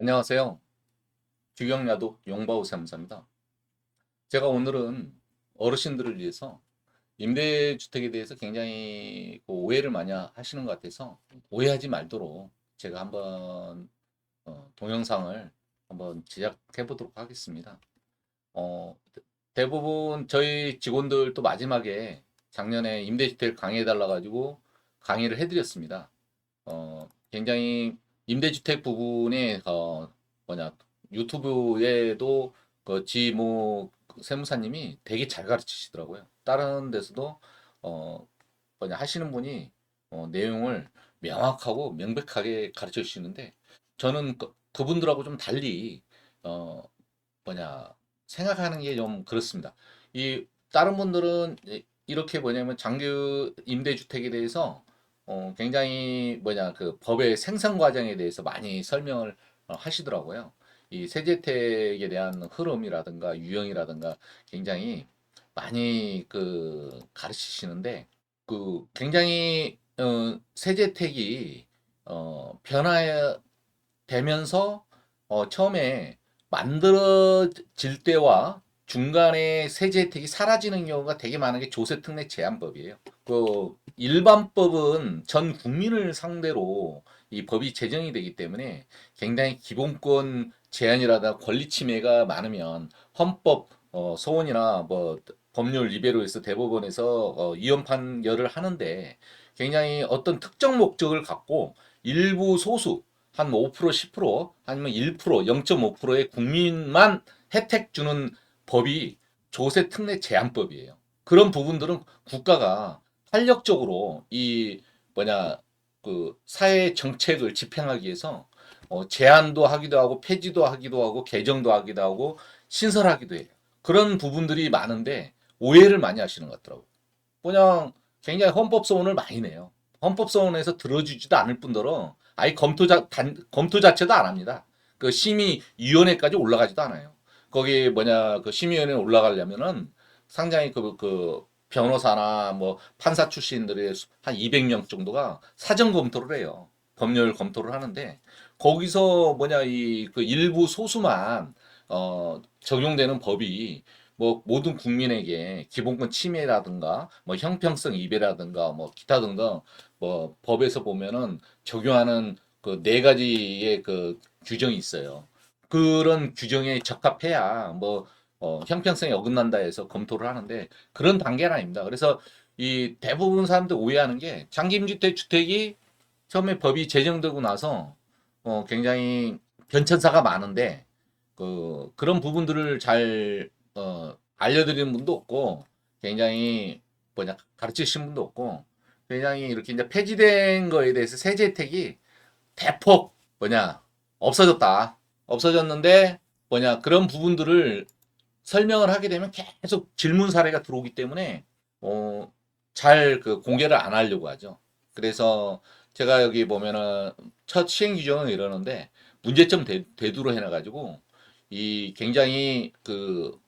안녕하세요. 주경야도 용바우 세무사입니다. 제가 오늘은 어르신들을 위해서 임대주택에 대해서 굉장히 그 오해를 많이 하시는 것 같아서 오해하지 말도록 제가 한번 어, 동영상을 한번 제작해 보도록 하겠습니다. 어, 대부분 저희 직원들도 마지막에 작년에 임대주택 강의해 달라 가지고 강의를 해드렸습니다. 어, 굉장히 임대주택 부분에 어, 뭐냐 유튜브에도 그 지모 세무사님이 되게 잘 가르치시더라고요. 다른 데서도 어 뭐냐 하시는 분이 어, 내용을 명확하고 명백하게 가르쳐 주시는데 저는 그, 그분들하고 좀 달리 어 뭐냐 생각하는 게 좀 그렇습니다. 이 다른 분들은 이- 이렇게 뭐냐면 장기 임대주택에 대해서 어, 굉장히 뭐냐 그 법의 생산 과정에 대해서 많이 설명을 어, 하시더라고요. 이 세제택에 대한 흐름이라든가 유형이라든가 굉장히 많이 그 가르치시는데 그 굉장히 어, 세제택이 어, 변화되면서 어, 처음에 만들어질 때와 중간에 세제 혜택이 사라지는 경우가 되게 많은 게 조세 특례 제한법이에요. 그 일반법은 전 국민을 상대로 이 법이 제정이 되기 때문에 굉장히 기본권 제한이라다 권리 침해가 많으면 헌법 어, 소원이나 뭐 법률 리베로에서 대법원에서 어, 이혼 판결을 하는데 굉장히 어떤 특정 목적을 갖고 일부 소수 한 5% 10% 아니면 1% 0.5%의 국민만 혜택 주는 법이 조세 특례 제한법이에요. 그런 부분들은 국가가 탄력적으로 이 뭐냐 그 사회 정책을 집행하기 위해서 어, 제한도 하기도 하고 폐지도 하기도 하고 개정도 하기도 하고 신설하기도 해요. 그런 부분들이 많은데 오해를 많이 하시는 것 같더라고요. 그냥 굉장히 헌법소원을 많이 내요. 헌법소원에서 들어주지도 않을 뿐더러 아예 검토 자, 단, 검토 자체도 안 합니다. 그 심의위원회까지 올라가지도 않아요. 거기 뭐냐 그 심의위원회 올라가려면은 상당히 그, 그 변호사나 뭐 판사 출신들의 한 200명 정도가 사전 검토를 해요. 법률 검토를 하는데 거기서 뭐냐 이 그 일부 소수만 어 적용되는 법이 뭐 모든 국민에게 기본권 침해라든가 뭐 형평성 이배라든가 뭐 기타 등등 뭐 법에서 보면은 적용하는 그 네 가지의 그 규정이 있어요. 그런 규정에 적합해야 뭐 어, 형평성이 어긋난다 해서 검토를 하는데 그런 단계는 아닙니다. 그래서 이 대부분 사람들 오해하는 게 장기임주택 주택이 처음에 법이 제정되고 나서 어, 굉장히 변천사가 많은데 그 그런 부분들을 잘 어, 알려드리는 분도 없고 굉장히 뭐냐 가르치신 분도 없고 굉장히 이렇게 이제 폐지된 거에 대해서 세제 혜택이 대폭 뭐냐 없어졌다. 없어졌는데 뭐냐 그런 부분들을 설명을 하게 되면 계속 질문 사례가 들어오기 때문에 어, 잘 그 공개를 안 하려고 하죠. 그래서 제가 여기 보면은 첫 시행 규정은 이러는데 문제점 대, 대두로 해놔가지고 이 굉장히 그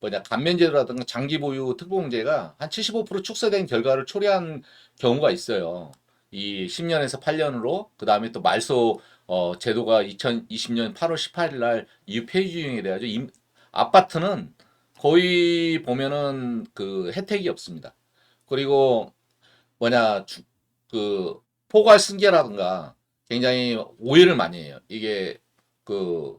뭐냐 감면제도라든가 장기 보유 특보공제가 한 75% 축소된 결과를 초래한 경우가 있어요. 이 10년에서 8년으로 그 다음에 또 말소 어, 제도가 2020년 8월 18일 날 이후 폐지용이 돼가지고 임- 아파트는 거의 보면은 그 혜택이 없습니다. 그리고 뭐냐 주- 그 포괄 승계라든가 굉장히 오해를 많이 해요. 이게 그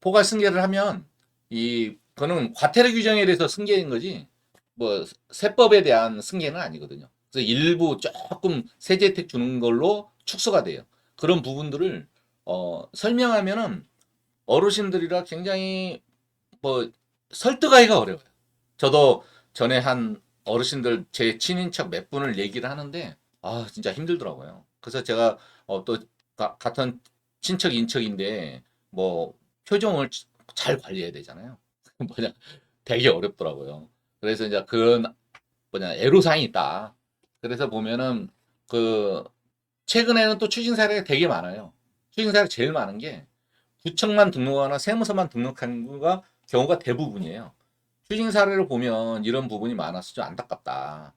포괄 승계를 하면 이 그는 과태료 규정에 대해서 승계인 거지 뭐 세법에 대한 승계는 아니거든요. 그래서 일부 조금 세제 혜택 주는 걸로 축소가 돼요. 그런 부분들을 어, 설명하면은 어르신들이라 굉장히 뭐 설득하기가 어려워요. 저도 전에 한 어르신들 제 친인척 몇 분을 얘기를 하는데 아 진짜 힘들더라고요. 그래서 제가 어, 또 가- 같은 친척 인척인데 뭐 표정을 잘 관리해야 되잖아요. 뭐냐 되게 어렵더라고요. 그래서 이제 그런 뭐냐 애로사항이 있다. 그래서 보면은 그 최근에는 또 추진 사례가 되게 많아요. 추진 사례가 제일 많은 게 구청만 등록하거나 세무서만 등록한 거가 경우가 대부분이에요. 추진 사례를 보면 이런 부분이 많아서 좀 안타깝다.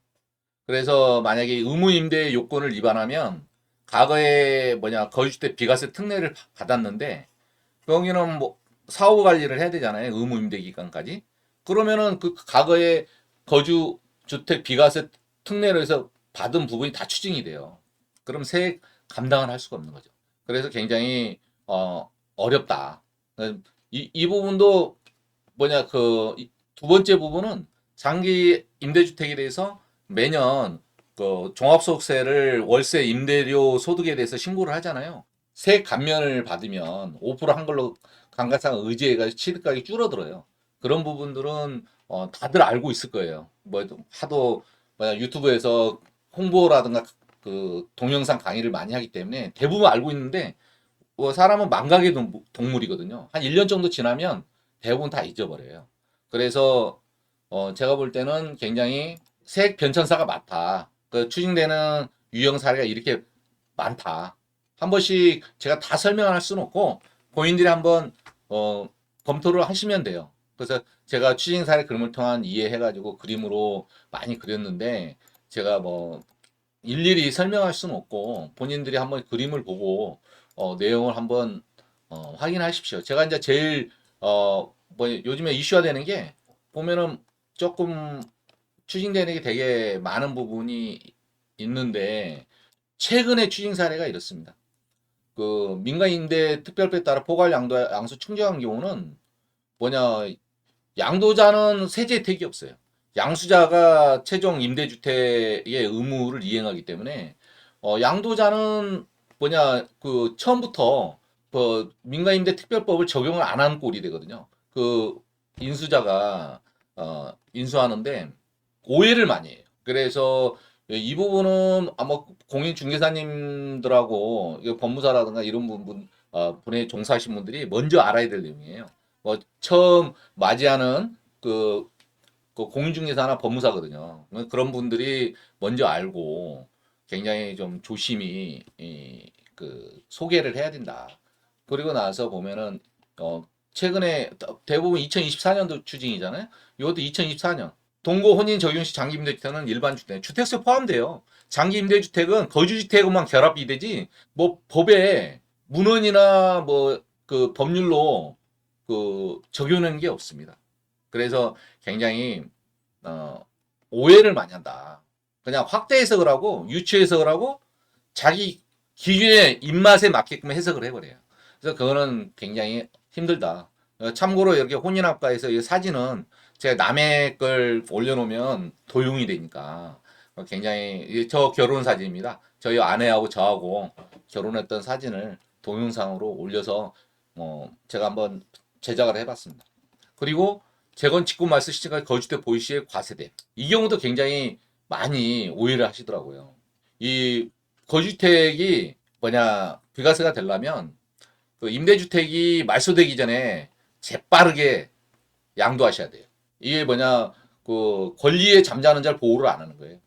그래서 만약에 의무 임대 요건을 위반하면 과거에 뭐냐 거주주택 비과세 특례를 바- 받았는데 여기는 뭐 사후 관리를 해야 되잖아요. 의무 임대 기간까지. 그러면은 그 과거에 거주 주택 비과세 특례로 해서 받은 부분이 다 추징이 돼요. 그럼 세액 감당을 할 수가 없는 거죠. 그래서 굉장히 어 어렵다. 이, 이 부분도 뭐냐 그 두 번째 부분은 장기 임대주택에 대해서 매년 그 종합소득세를 월세 임대료 소득에 대해서 신고를 하잖아요. 세액 감면을 받으면 5%한 걸로 감가상 의지해가지고 취득가격이 줄어들어요. 그런 부분들은 어, 다들 알고 있을 거예요. 뭐 하도 뭐냐, 유튜브에서 홍보라든가 그 동영상 강의를 많이 하기 때문에 대부분 알고 있는데 뭐 사람은 망각의 동- 동물이거든요. 한 1년 정도 지나면 대부분 다 잊어버려요. 그래서 어, 제가 볼 때는 굉장히 세액 변천사가 많다. 그 추징되는 유형 사례가 이렇게 많다. 한 번씩 제가 다 설명할 수는 없고 본인들이 한번 어, 검토를 하시면 돼요. 그래서 제가 추징 사례 그림을 통한 이해해가지고 그림으로 많이 그렸는데 제가 뭐 일일이 설명할 수는 없고 본인들이 한번 그림을 보고 어, 내용을 한번 어, 확인하십시오. 제가 이제 제일 어, 뭐 요즘에 이슈화 되는 게 보면은 조금 추징되는 게 되게 많은 부분이 있는데 최근에 추징 사례가 이렇습니다. 그 민간임대 특별법에 따라 포괄 양도 양수 충족한 경우는 뭐냐 양도자는 세제 혜택이 없어요. 양수자가 최종 임대주택의 의무를 이행하기 때문에 어, 양도자는 뭐냐 그 처음부터 그 민간임대 특별법을 적용을 안 한 꼴이 되거든요. 그 인수자가 어, 인수하는데 오해를 많이 해요. 그래서 이 부분은 아마 공인중개사님들하고 법무사라든가 이런 부분 어, 분에 종사하신 분들이 먼저 알아야 될 내용이에요. 뭐 처음 맞이하는 그, 그 공인중개사나 법무사거든요. 그런 분들이 먼저 알고 굉장히 좀 조심히 이, 그 소개를 해야 된다. 그리고 나서 보면은 어, 최근에 대부분 2024년도 추징이잖아요. 이것도 2024년. 동거 혼인 적용 시 장기 임대주택은 일반 주택, 주택세 포함돼요. 장기 임대주택은 거주주택만 결합이 되지 뭐 법에 문헌이나 뭐 그 법률로 그 적용하는 게 없습니다. 그래서 굉장히 어, 오해를 많이 한다. 그냥 확대 해석을 하고 유추 해석을 하고 자기 기준의 입맛에 맞게끔 해석을 해버려요. 그래서 그거는 굉장히 힘들다. 어, 참고로 이렇게 혼인학과에서 이 사진은 제가 남의 걸 올려놓으면 도용이 되니까 어, 굉장히 저 결혼 사진입니다. 저희 아내하고 저하고 결혼했던 사진을 동영상으로 올려서 어, 제가 한번 제작을 해봤습니다. 그리고 재건축구 말씀 시청까지 거주택 보유 시의 과세대 이 경우도 굉장히 많이 오해를 하시더라고요. 이 거주택이 뭐냐 비과세가 되려면 그 임대주택이 말소되기 전에 재빠르게 양도하셔야 돼요. 이게 뭐냐 그 권리에 잠자는 자를 보호를 안 하는 거예요.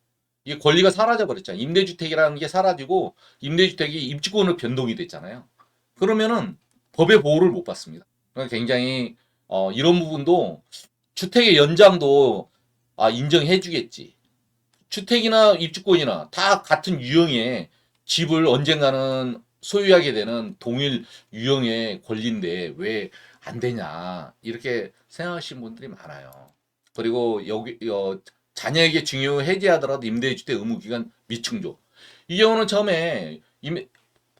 이 권리가 사라져 버렸잖아요. 임대주택이라는 게 사라지고 임대주택이 입주권으로 변동이 됐잖아요. 그러면은 법의 보호를 못 받습니다. 그러니까 굉장히 어, 이런 부분도 주택의 연장도 아, 인정해 주겠지. 주택이나 입주권이나 다 같은 유형의 집을 언젠가는 소유하게 되는 동일 유형의 권리인데 왜 안 되냐 이렇게 생각하시는 분들이 많아요. 그리고 여기 어, 자녀에게 중요 해지하더라도 임대주택 의무기간 미충족. 이 경우는 처음에 임,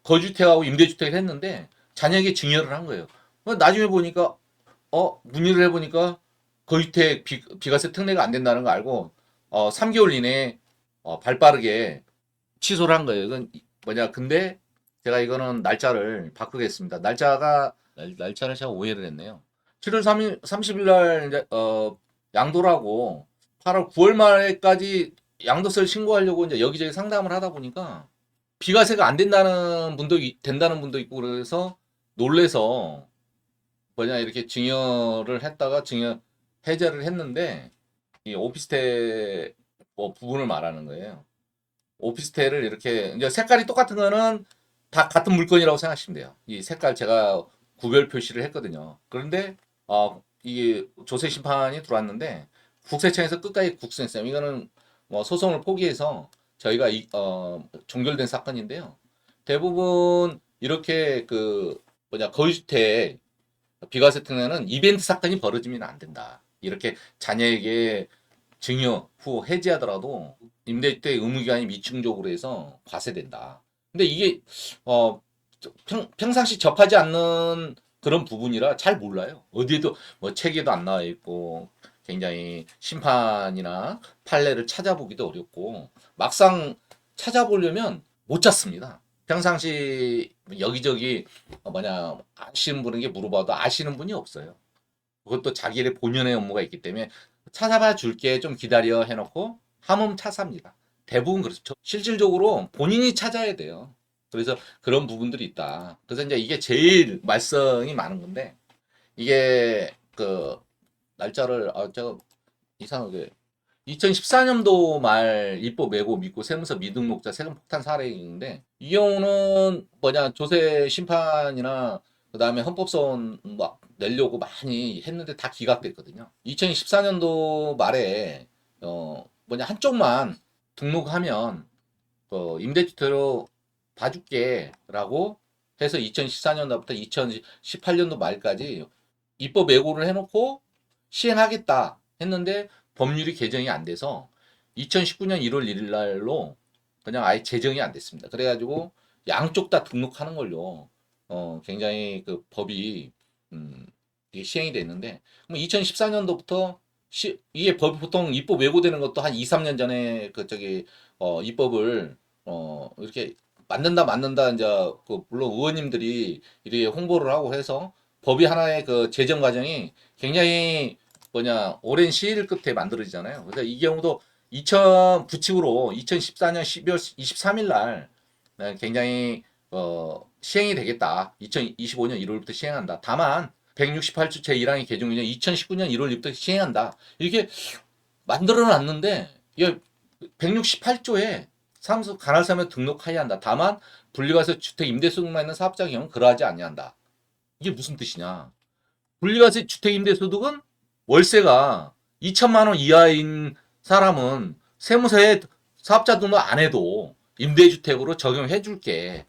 거주택하고 임대주택을 했는데 자녀에게 증여를 한 거예요. 어, 나중에 보니까 어 문의를 해보니까 거주택 비, 비과세 특례가 안 된다는 거 알고 어 3개월 이내에 어, 발빠르게 취소를 한 거예요. 이건 이- 뭐냐 근데 제가 이거는 날짜를 바꾸겠습니다. 날짜가 날, 날짜를 제가 오해를 했네요. 7월 3일 30일 날 어 양도라고 8월 9월 말에까지 양도세를 신고하려고 이제 여기저기 상담을 하다 보니까 비과세가 안 된다는 분도 있- 된다는 분도 있고 그래서 놀래서 뭐냐 이렇게 증여를 했다가 증여 해제를 했는데 이 오피스텔 뭐 부분을 말하는 거예요. 오피스텔을 이렇게 이제 색깔이 똑같은 거는 다 같은 물건이라고 생각하시면 돼요. 이 색깔 제가 구별 표시를 했거든요. 그런데 어 이게 조세 심판이 들어왔는데 국세청에서 끝까지 국수했어요. 이거는 뭐 소송을 포기해서 저희가 이, 어, 종결된 사건인데요. 대부분 이렇게 그 뭐냐 거주주택 비과세 특례는 이벤트 사건이 벌어지면 안 된다. 이렇게 자녀에게 증여 후 해지하더라도 임대주택 의무기간이 미충족으로 해서 과세된다. 근데 이게 어 평, 평상시 접하지 않는 그런 부분이라 잘 몰라요. 어디에도 뭐 책에도 안 나와 있고 굉장히 심판이나 판례를 찾아보기도 어렵고 막상 찾아보려면 못 찾습니다. 평상시 여기저기 어, 뭐냐 아시는 분에게 물어봐도 아시는 분이 없어요. 그것도 자기의 본연의 업무가 있기 때문에 찾아봐 줄게 좀 기다려 해놓고 함흥 차사입니다. 대부분 그렇죠. 실질적으로 본인이 찾아야 돼요. 그래서 그런 부분들이 있다. 그래서 이제 이게 제일 말썽이 많은 건데 이게 그 날짜를 아 제가 이상하게 2014년도 말 입법 외고 믿고 세무서 미등록자 세금 폭탄 사례인데 이 경우는 뭐냐 조세 심판이나 그다음에 헌법소원 막 내려고 많이 했는데 다 기각됐거든요. 2014년도 말에 어 뭐냐 한쪽만 등록하면 어 임대주택으로 봐줄게라고 해서 2014년도부터 2018년도 말까지 입법 예고를 해놓고 시행하겠다 했는데 법률이 개정이 안 돼서 2019년 1월 1일 날로 그냥 아예 제정이 안 됐습니다. 그래가지고 양쪽 다 등록하는 걸로 어 굉장히 그 법이 음 이게 시행이 됐는데 그럼 2014년도부터 시, 이게 법 보통 입법 예고되는 것도 한 2, 3년 전에 그 저기 어 입법을 어 이렇게 만든다 만든다 이제 그 물론 의원님들이 이렇게 홍보를 하고 해서 법이 하나의 그 제정 과정이 굉장히 뭐냐 오랜 시일 끝에 만들어지잖아요. 그래서 이 경우도 2000 부칙으로 2014년 12월 23일 날 네, 굉장히 어 시행이 되겠다. 2025년 1월부터 시행한다. 다만 168조 제1항의 개정 기준 2019년 1월부터 시행한다. 이렇게 만들어 놨는데 이게 168조에 사무소 간헐사면 등록하여야 한다. 다만 분리과세 주택 임대소득만 있는 사업자 경우는 그러하지 아니한다. 이게 무슨 뜻이냐? 분리과세 주택 임대소득은 월세가 2천만 원 이하인 사람은 세무서에 사업자 등록 안 해도 임대주택으로 적용해 줄게.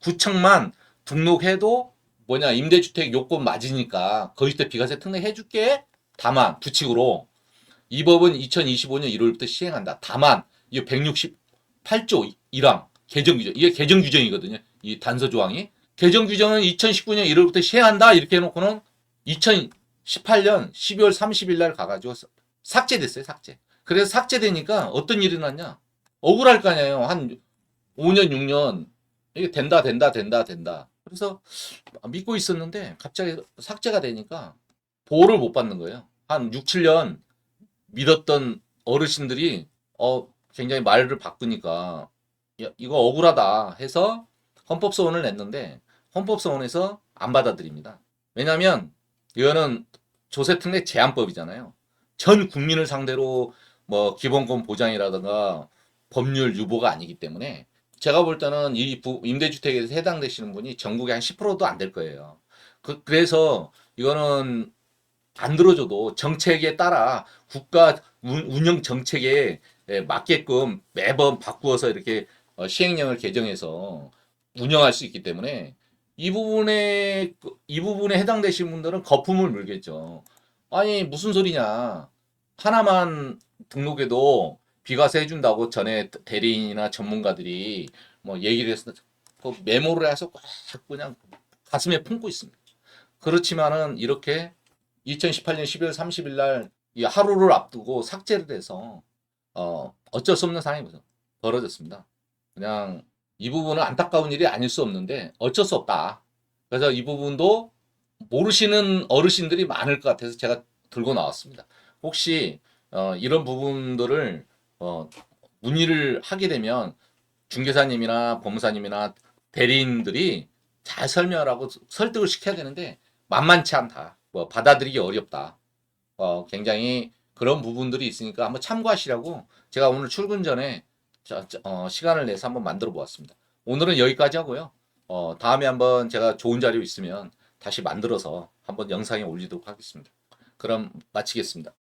9천만 등록해도 뭐냐 임대주택 요건 맞으니까 거주택 비과세 특례 해줄게. 다만 부칙으로 이 법은 2025년 1월부터 시행한다. 다만 이 168조 1항 개정 규정 이게 개정 규정이거든요. 이 단서 조항이 개정 규정은 2019년 1월부터 시행한다 이렇게 해놓고는 2018년 12월 30일 날 가가지고 삭제됐어요. 삭제. 그래서 삭제되니까 어떤 일이 났냐? 억울할 거 아니에요. 한 5년 6년 이게 된다 된다 된다 된다. 그래서 믿고 있었는데 갑자기 삭제가 되니까 보호를 못 받는 거예요. 한 6, 7년 믿었던 어르신들이 어 굉장히 말을 바꾸니까 야, 이거 억울하다 해서 헌법소원을 냈는데 헌법소원에서 안 받아들입니다. 왜냐하면 이거는 조세특례 제한법이잖아요. 전 국민을 상대로 뭐 기본권 보장이라든가 법률 유보가 아니기 때문에 제가 볼 때는 이 부- 임대주택에서 해당되시는 분이 전국에 한 10%도 안 될 거예요. 그, 그래서 이거는 안 들어줘도 정책에 따라 국가 운- 운영 정책에 예, 맞게끔 매번 바꾸어서 이렇게 어, 시행령을 개정해서 운영할 수 있기 때문에 이 부분에 그- 이 부분에 해당되신 분들은 거품을 물겠죠. 아니 무슨 소리냐? 하나만 등록해도 비과세 해준다고 전에 대리인이나 전문가들이 뭐 얘기를 해서 그 메모를 해서 꽉 그냥 가슴에 품고 있습니다. 그렇지만은 이렇게 2018년 12월 30일 날 이 하루를 앞두고 삭제를 해서 어 어쩔 수 없는 상황이 벌어졌습니다. 그냥 이 부분은 안타까운 일이 아닐 수 없는데 어쩔 수 없다. 그래서 이 부분도 모르시는 어르신들이 많을 것 같아서 제가 들고 나왔습니다. 혹시 어, 이런 부분들을 어, 문의를 하게 되면 중개사님이나 법무사님이나 대리인들이 잘 설명을 하고 설득을 시켜야 되는데 만만치 않다. 뭐 받아들이기 어렵다. 어, 굉장히 그런 부분들이 있으니까 한번 참고하시라고 제가 오늘 출근 전에 저- 저- 어, 시간을 내서 한번 만들어 보았습니다. 오늘은 여기까지 하고요. 어, 다음에 한번 제가 좋은 자료 있으면 다시 만들어서 한번 영상에 올리도록 하겠습니다. 그럼 마치겠습니다.